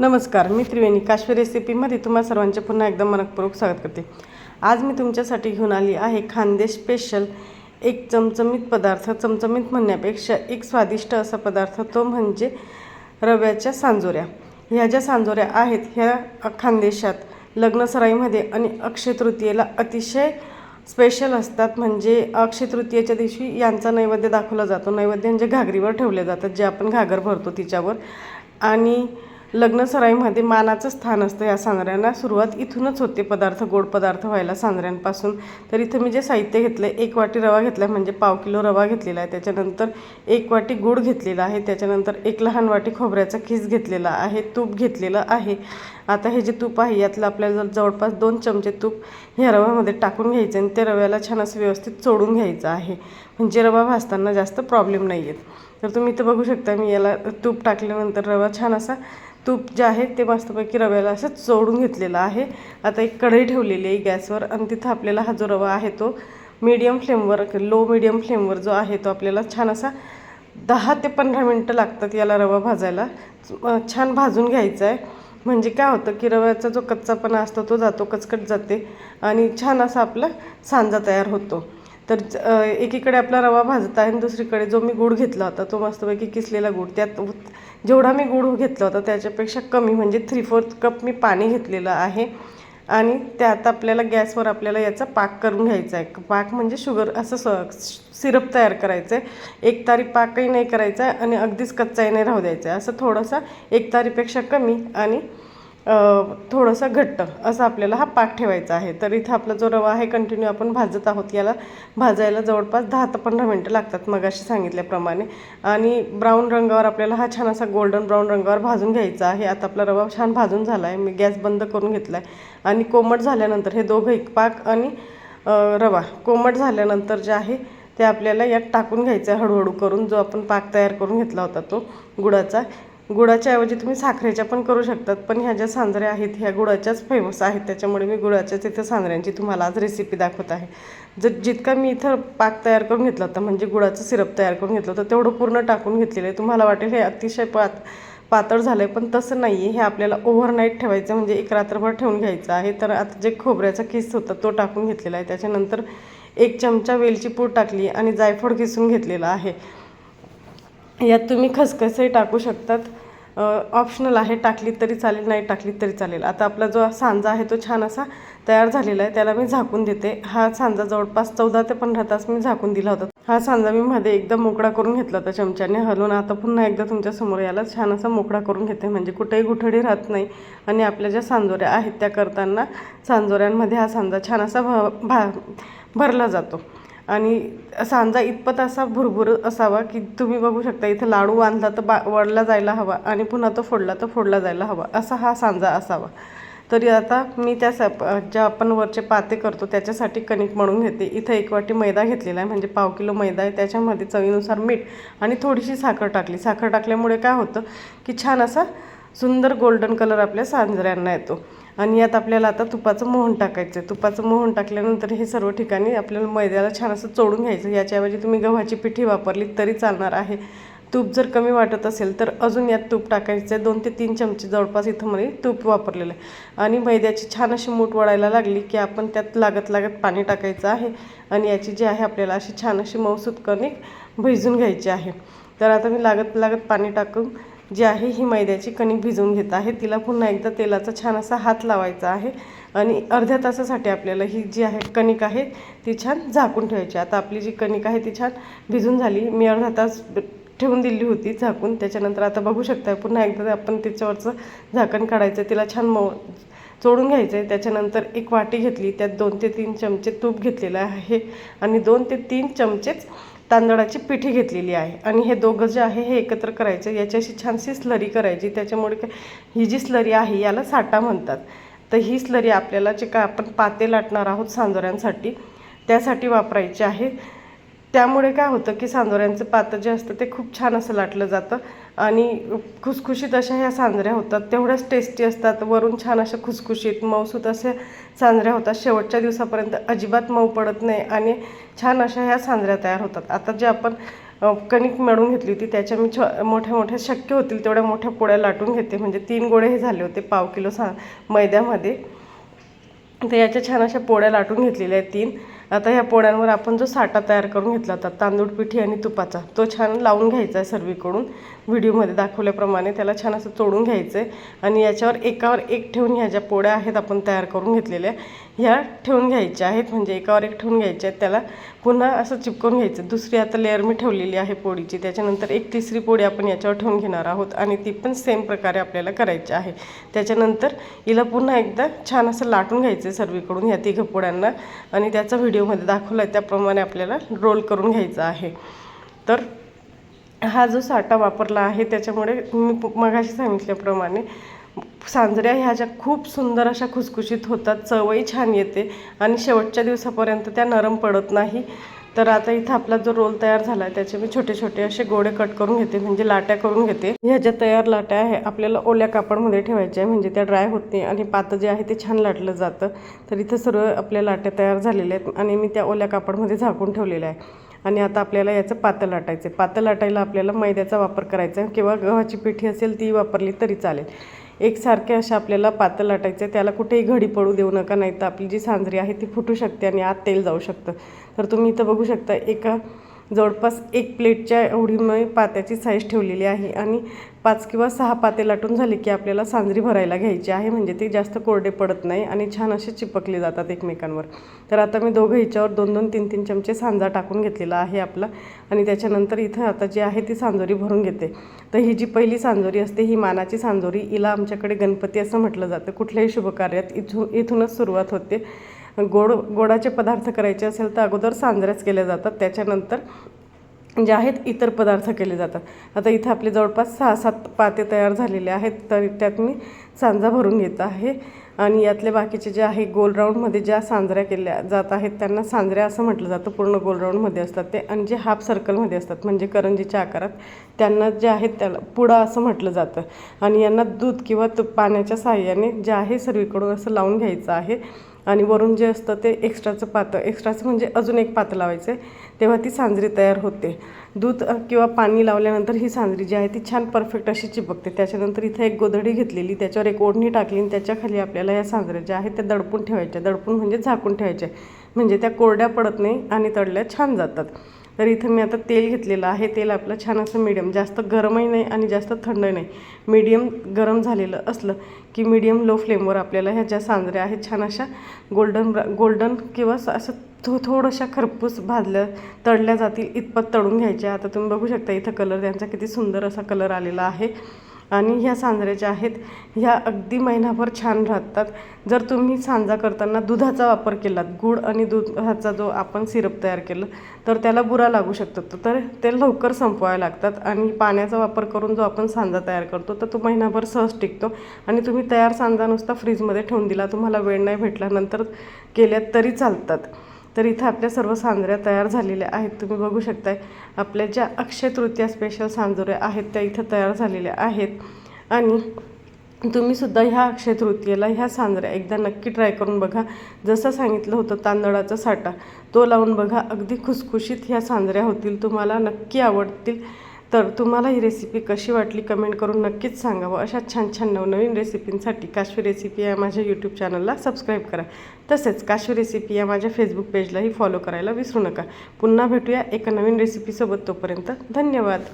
नमस्कार मी त्रिवेणी. काश्मीर रेसिपीमध्ये तुम्हा सर्वांचे पुन्हा एकदा मनपूर्वक स्वागत करते. आज मी तुमच्यासाठी घेऊन आली आहे खानदेश स्पेशल एक चमचमीत पदार्थ. चमचमीत म्हणण्यापेक्षा एक स्वादिष्ट असा पदार्थ तो म्हणजे रव्याच्या सांजोऱ्या. ह्या ज्या सांजोऱ्या आहेत ह्या खानदेशात लग्नसराईमध्ये आणि अक्षय तृतीयेला अतिशय स्पेशल असतात. म्हणजे अक्षय तृतीयेच्या दिवशी यांचा नैवेद्य दाखवला जातो. नैवेद्य म्हणजे घागरीवर ठेवले जातात जे आपण घागर भरतो तिच्यावर. आणि लग्नसराईमध्ये मानाचं स्थान असतं या सांजऱ्यांना सुरुवात इथूनच होते पदार्थ गोड पदार्थ व्हायला सांजऱ्यांपासून तर इथं मी जे साहित्य घेतलं आहे एक वाटी रवा घेतला आहे म्हणजे पाव किलो रवा घेतलेला आहे. त्याच्यानंतर एक वाटी गूळ घेतलेला आहे. त्याच्यानंतर एक लहान वाटी खोबऱ्याचा खीस घेतलेला आहे तूप घेतलेलं आहे. आता हे जे तूप आहे यातलं आपल्याला जवळपास दोन चमचे तूप ह्या रव्यामध्ये टाकून घ्यायचं आणि ते रव्याला छान असं व्यवस्थित चोडून घ्यायचं आहे. म्हणजे रवा भाजताना जास्त प्रॉब्लेम नाही आहेत तर तुम्ही इथं बघू शकता मी याला तूप टाकल्यानंतर रवा छान असा तूप जे आहे ते मस्तपैकी रव्याला असं चोडून घेतलेलं आहे. आता एक कढई ठेवलेली आहे गॅसवर आणि तिथं आपल्याला हा जो रवा आहे तो मीडियम फ्लेमवर लो मीडियम फ्लेमवर जो आहे तो आपल्याला छान असा दहा ते पंधरा मिनटं लागतात याला रवा भाजायला. छान भाजून घ्यायचा आहे. म्हणजे काय होतं की रव्याचा जो कच्चापणा असतो तो जातो कचकट जाते आणि छान असा आपला सांजा तयार होतो. तर एकीकडे आपला रवा भाजत आहे आणि दुसरीकडे जो मी गूळ घेतला होता तो मस्तपैकी किसलेला गूळ. त्यात जेवढा मी गूळ घेतला होता त्याच्यापेक्षा कमी म्हणजे थ्री फोर्थ कप मी पाणी घेतलेलं आहे. आणि त्यात आपल्याला गॅसवर आपल्याला याचा पाक करून घ्यायचा आहे. पाक म्हणजे शुगर असं स सिरप तयार करायचं. आहे एक तारी पाकही नाही करायचा आहे आणि अगदीच कच्चाही नाही राहू द्यायचा. आहे असं थोडंसं एक तारीपेक्षा कमी आणि थोडंसं घट्ट असं आपल्याला हा पाक ठेवायचा आहे. तर इथं आपला जो रवा आहे कंटिन्यू आपण भाजत आहोत याला भाजायला जवळपास दहा ते पंधरा मिनटं लागतात मगाशी सांगितल्याप्रमाणे. आणि ब्राऊन रंगावर आपल्याला हा छान असा गोल्डन ब्राऊन रंगावर भाजून घ्यायचा आहे. आता आपला रवा छान भाजून झाला आहे मी गॅस बंद करून घेतला आहे आणि कोमट झाल्यानंतर हे दोघं एक पाक आणि रवा. कोमट झाल्यानंतर जे आहे ते आपल्याला यात टाकून घ्यायचं आहे हळूहळू करून जो आपण पाक तयार करून घेतला होता तो गुळाचा गुळाच्या ऐवजी तुम्ही साखरेच्या पण करू शकतात पण ह्या ज्या सांजऱ्या आहेत ह्या गुळाच्याच फेमस आहेत. त्याच्यामुळे मी गुळाच्याच इथं सांजऱ्यांची तुम्हाला आज रेसिपी दाखवत आहे. जर जितका मी इथं पाक तयार करून घेतला होता म्हणजे गुळाचं सिरप तयार करून घेतलं होतं तेवढं पूर्ण टाकून घेतलेलं आहे. तुम्हाला वाटेल हे अतिशय पात पातळ झालं आहे पण तसं नाही आहे हे आपल्याला ओव्हरनाईट ठेवायचं म्हणजे एक रात्रभर ठेवून घ्यायचं आहे. तर आता जे खोबऱ्याचा किस होता तो टाकून घेतलेला आहे. त्याच्यानंतर एक चमचा वेलची पूड टाकली आणि जायफळ किसून घेतलेला आहे. यात तुम्ही खसखसही टाकू शकतात. ऑप्शनल आहे टाकली तरी चालेल नाही टाकली तरी चालेल. आता आपला जो सांजा आहे तो छान असा तयार झालेला आहे त्याला मी झाकून देते. हा सांजा जवळपास चौदा ते पंधरा तास मी झाकून दिला होता. हा सांजा मी मध्ये एकदम मोकळा करून घेतला होता चमच्याने. हलवून आता पुन्हा एकदा तुमच्यासमोर याला छान असा मोकळा करून घेते. म्हणजे कुठेही गुठडी राहत नाही. आणि आपल्या ज्या सांजोऱ्या आहेत त्या करताना सांजोऱ्यांमध्ये हा सांजा छान असा भ भा भरला जातो. आणि सांजा इतपत असा भुरभुर असावा की तुम्ही बघू शकता इथं लाडू बांधला तर बा वडला जायला हवा आणि पुन्हा तो फोडला तर फोडला जायला हवा असा हा सांजा असावा. तरी आता मी त्या स ज्या आपण वरचे पाते करतो त्याच्यासाठी कणिक म्हणून घेते. इथं एक वाटी मैदा घेतलेला आहे म्हणजे पाव किलो मैदा आहे त्याच्यामध्ये चवीनुसार मीठ आणि थोडीशी साखर टाकली. साखर टाकल्यामुळे काय होतं की छान असा सुंदर गोल्डन कलर आपल्या सांजऱ्यांना येतो. आणि यात आपल्याला आता तुपाचं मोहन टाकायचं आहे तुपाचं मोहन टाकल्यानंतर हे सर्व ठिकाणी आपल्याला मैद्याला छान असं चोडून घ्यायचं. याच्याऐवजी तुम्ही गव्हाची पिठी वापरली तरी चालणार आहे. तूप जर कमी वाटत असेल तर अजून यात तूप टाकायचं आहे दोन ते तीन चमचे जवळपास इथं मध्ये तूप वापरलेलं आहे. आणि मैद्याची छान अशी मूठ वळायला लागली की आपण त्यात लागत लागत पाणी टाकायचं आहे. आणि याची जी आहे आपल्याला अशी छान अशी मऊसूत कणिक भिजून घ्यायची आहे. तर आता मी लागत लागत पाणी टाकून जी आहे ही मैद्याची कणिक भिजवून घेत आहे. तिला पुन्हा एकदा तेलाचा छान असा हात लावायचा आहे आणि अर्ध्या तासासाठी आपल्याला ही जी आहे कणिक आहे ती छान झाकून ठेवायची. आता आपली जी कणिक आहे ती छान भिजून झाली. मी अर्धा तास ठेवून दिली होती झाकून. त्याच्यानंतर आता बघू शकता पुन्हा एकदा आपण तिच्यावरचं झाकण काढायचं तिला छान मऊ चोडून घ्यायचं आहे त्याच्यानंतर एक वाटी घेतली. त्यात दोन ते तीन चमचे तूप घेतलेलं आहे आणि दोन ते तीन चमचेच तांदळाची पिठी घेतलेली आहे. आणि हे दोघं जे आहे हे एकत्र करायचं. याच्याशी छानशी स्लरी करायची. त्याच्यामुळे काय ही जी स्लरी आहे याला साठा म्हणतात. तर ही स्लरी आपल्याला जे काय आपण पाते लाटणार आहोत सांजोऱ्यांसाठी त्यासाठी वापरायची आहे. त्यामुळे काय होतं की सांजोऱ्यांचं पातं जे असतं ते खूप छान असं लाटलं जातं आणि खुसखुशीत अशा ह्या सांजऱ्या होतात. तेवढ्याच टेस्टी असतात. वरून छान अशा खुसखुशीत मऊसूत अशा सांजऱ्या होतात. शेवटच्या दिवसापर्यंत अजिबात मऊ पडत नाही आणि छान अशा ह्या सांजऱ्या तयार होतात. आता जे आपण कणिक मळून घेतली होती त्याच्या मी छ मोठ्या मोठ्या शक्य होतील तेवढ्या मोठ्या पोळ्या लाटून घेते. म्हणजे तीन गोळे हे झाले होते पाव किलो सा मैद्यामध्ये. तर याच्या छान अशा पोळ्या लाटून घेतलेल्या आहेत तीन. आता ह्या पोळ्यांवर आपण जो साठा तयार करून घेतला होता तांदूळ पिठी आणि तुपाचा तो छान लावून घ्यायचा आहे सर्वीकडून. व्हिडिओमध्ये दाखवल्याप्रमाणे त्याला छान असं तोडून घ्यायचं आहे आणि याच्यावर एकावर एक ठेवून ह्या ज्या पोळ्या आहेत आपण तयार करून घेतलेल्या ह्या ठेवून घ्यायच्या आहेत. म्हणजे एकावर एक ठेवून घ्यायच्या आहेत. त्याला पुन्हा असं चिपकून घ्यायचं. दुसरी आता लेअर मी ठेवलेली आहे पोळीची. त्याच्यानंतर एक तिसरी पोळी आपण याच्यावर ठेवून घेणार आहोत. आणि ती पण सेम प्रकारे आपल्याला करायची आहे. त्याच्यानंतर हिला पुन्हा एकदा छान असं लाटून घ्यायचं आहे सर्वीकडून ह्या तिघं पोळ्यांना. आणि त्याचा व्हिडिओ व्हिडिओमध्ये दाखवला आहे त्याप्रमाणे आपल्याला रोल करून घ्यायचा आहे. तर हा जो साठा वापरला आहे त्याच्यामुळे मी मगाशी सांगितल्याप्रमाणे सांजऱ्या ह्या ज्या खूप सुंदर अशा खुसखुशीत होतात चवही छान येते आणि शेवटच्या दिवसापर्यंत त्या नरम पडत नाही. तर आता इथं आपला जो रोल तयार झाला आहे त्याचे मी छोटे छोटे असे गोडे कट करून घेते म्हणजे लाट्या करून घेते. ह्या ज्या तयार लाट्या आहे आपल्याला ओल्या कापडमध्ये ठेवायच्या आहे म्हणजे त्या ड्राय होत नाही आणि पातं जे आहे ते छान लाटलं जातं. तर इथं सर्व आपल्या लाट्या तयार झालेल्या आहेत आणि मी त्या ओल्या कापडमध्ये झाकून ठेवलेल्या आहे आणि आता आपल्याला याचं पातं लाटायचं आहे. पातं लाटायला आपल्याला मैद्याचा वापर करायचा आहे. किंवा गव्हाची पिठी असेल ती वापरली तरी चालेल. एकसारखे अशा आपल्याला पातळ लाटायचं आहे त्याला कुठेही घडी पडू देऊ नका नाही तर आपली जी सांजरी आहे ती फुटू शकते आणि आत तेल जाऊ शकतं. तर तुम्ही इथं बघू शकता एका जवळपास एक प्लेटच्या एवढी मी पात्याची साईज ठेवलेली आहे. आणि पाच किंवा सहा पाते लाटून झाले की आपल्याला सांजरी भरायला घ्यायची आहे. म्हणजे ते जास्त कोरडे पडत नाही आणि छान असे चिपकले जातात एकमेकांवर. तर आता मी दोघं हिच्यावर दोन दोन तीन तीन चमचे सांजा टाकून घेतलेला आहे आपला. आणि त्याच्यानंतर इथं आता जी आहे ती सांजोरी भरून घेते. तर ही जी पहिली सांजोरी असते ही मानाची सांजोरी हिला आमच्याकडे गणपती असं म्हटलं जातं. कुठल्याही शुभकार्यात इथून इथूनच सुरुवात होते. गोड गोडाचे पदार्थ करायचे असेल तर अगोदर सांजऱ्याच केल्या जातात. त्याच्यानंतर जे आहेत इतर पदार्थ केले जातात. आता इथं आपले जवळपास सहा सात पाते तयार झालेले आहेत तर त्यात मी सांजा भरून घेत आहे. आणि यातले बाकीचे जे आहे गोल राऊंडमध्ये ज्या सांजऱ्या केल्या जात आहेत त्यांना सांजऱ्या असं म्हटलं जातं. पूर्ण गोल राऊंडमध्ये असतात ते. आणि जे हाफ सर्कलमध्ये असतात म्हणजे करंजीच्या आकारात त्यांना जे आहेत त्याला पुडा असं म्हटलं जातं. आणि यांना दूध किंवा तूप पाण्याच्या साहाय्याने जे आहे सर्वीकडून असं लावून घ्यायचं आहे. आणि वरून जे असतं ते एक्स्ट्राचं पातं. एक्स्ट्राचं म्हणजे अजून एक पातं लावायचं आहे तेव्हा ती सांजरी तयार होते. दूध किंवा पाणी लावल्यानंतर ही सांजरी जी आहे ती छान परफेक्ट अशी चिपकते. त्याच्यानंतर इथं एक गोधडी घेतलेली त्याच्यावर एक ओढणी टाकली आणि त्याच्याखाली आपल्याला या सांजऱ्या ज्या आहेत त्या दडपून ठेवायच्या. दडपून म्हणजे झाकून ठेवायच्या म्हणजे त्या कोरड्या पडत नाही आणि तळल्या छान जातात. तर इथं मी आता तेल घेतलेलं आहे. तेल आपलं छान असं मिडियम जास्त गरमही नाही आणि जास्त थंड नाही. मीडियम गरम झालेलं असलं की मीडियम लो फ्लेमवर आपल्याला ह्या ज्या सांजऱ्या आहेत छान अशा गोल्डन गोल्डन किंवा असं थो थोड्याशा खरपूस भाजल्या तळल्या जातील इतपत तळून घ्यायच्या आता तुम्ही बघू शकता इथं कलर त्यांचा किती सुंदर असा कलर आलेला आहे. आणि ह्या सांजऱ्या ज्या आहेत ह्या अगदी महिनाभर छान राहतात. जर तुम्ही सांजा करताना दुधाचा वापर केलात गूळ आणि दुधाचा जो आपण सिरप तयार केलं तर त्याला बुरा लागू शकतो. तर ते लवकर संपवायला लागतात आणि पाण्याचा वापर करून जो आपण सांजा तयार करतो तर तो महिनाभर सहज टिकतो. आणि तुम्ही तयार सांजा नुसता फ्रीजमध्ये ठेवून दिला तुम्हाला वेळ नाही भेटला नंतर केल्यात तरी चालतात. तर इथं आपल्या सर्व सांजऱ्या तयार झालेल्या आहेत. तुम्ही बघू शकताय आपल्या ज्या अक्षय तृतीया स्पेशल सांजोऱ्या आहेत त्या इथं तयार झालेल्या आहेत. आणि तुम्हीसुद्धा ह्या अक्षय तृतीयेला ह्या सांजऱ्या एकदा नक्की ट्राय करून बघा. जसं सांगितलं होतं तांदळाचा साठा तो लावून बघा. अगदी खुसखुशीत ह्या सांजऱ्या होतील तुम्हाला नक्की आवडतील. तर तुम्हाला ही रेसिपी कशी वाटली कमेंट करून नक्कीच सांगावं. अशा छान छान नवनवीन रेसिपींसाठी काश्मीर रेसिपी या माझ्या यूट्यूब चॅनलला सबस्क्राईब करा. तसेच काश्मीर रेसिपी या माझ्या फेसबुक पेजलाही फॉलो करायला विसरू नका. पुन्हा भेटूया एका नवीन रेसिपीसोबत तोपर्यंत धन्यवाद.